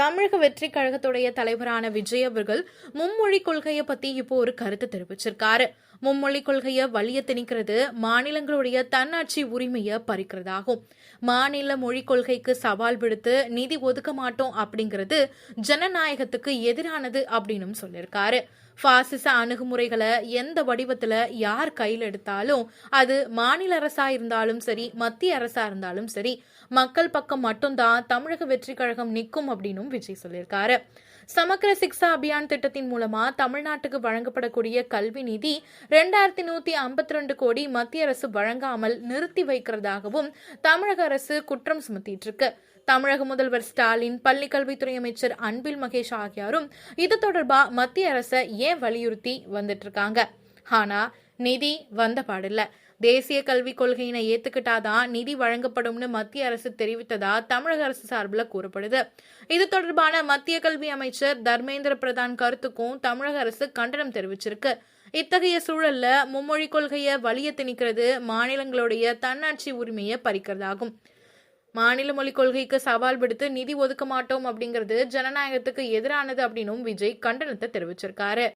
தமிழக வெற்றி கழகத்துடைய தலைவரான விஜய் அவர்கள் மும்மொழி கொள்கையை பத்தி இப்போ ஒரு கருத்து தெரிவிச்சிருக்காரு. மும்மொழி கொள்கையை வலிய திணிக்கிறது மாநிலங்களுடைய தன்னாட்சி உரிமையை பறிக்கிறதாகும். மாநில மொழி கொள்கைக்கு சவால் விடுத்து நிதி ஒதுக்க மாட்டோம் அப்படிங்கிறது ஜனநாயகத்துக்கு எதிரானது அப்படின்னு சொல்லியிருக்காரு. பாசிச அணுகுமுறைகளை எந்த வடிவத்துல யார் கையில் எடுத்தாலும் அது மாநில அரசா இருந்தாலும் சரி மத்திய அரசா இருந்தாலும் சரி மக்கள் பக்கம் மட்டும்தான் தமிழக வெற்றி கழகம் நிற்கும் அப்படின்னும் விஜய் சொல்லியிருக்காரு. சமக்கர சிக்ஷா அபியான் திட்டத்தின் மூலமா தமிழ்நாட்டுக்கு வழங்கப்படக்கூடிய கல்வி நிதி ரெண்டாயிரத்தி நூத்தி ஐம்பத்தி ரெண்டு கோடி மத்திய அரசு வழங்காமல் நிறுத்தி வைக்கிறதாகவும் தமிழக அரசு குற்றம் சுமத்திட்டு இருக்கு தமிழக முதல்வர் ஸ்டாலின் பள்ளிக்கல்வித்துறை அமைச்சர் அன்பில் மகேஷ் ஆகியோரும் இது தொடர்பா மத்திய அரசை ஏன் வலியுறுத்தி வந்துட்டு இருக்காங்க ஆனா நிதி வந்த பாடில்ல. தேசிய கல்விக் கொள்கையினை ஏத்துக்கிட்டாதான் நிதி வழங்கப்படும்னு மத்திய அரசு தெரிவித்ததா தமிழக அரசு சார்பில் கூறப்படுது. இது தொடர்பான மத்திய கல்வி அமைச்சர் தர்மேந்திர பிரதான் கருத்துக்கும் தமிழக அரசு கண்டனம் தெரிவிச்சிருக்கு. இத்தகைய சூழல்ல மும்மொழி கொள்கையை வலிய திணிக்கிறது மாநிலங்களுடைய தன்னாட்சி உரிமையை பறிக்கிறதாகும். மாநில மொழி கொள்கைக்கு சவால் விடுத்து நிதி ஒதுக்க மாட்டோம் அப்படிங்கிறது ஜனநாயகத்துக்கு எதிரானது அப்படின்னும் விஜய் கண்டனத்தை தெரிவிச்சிருக்காரு.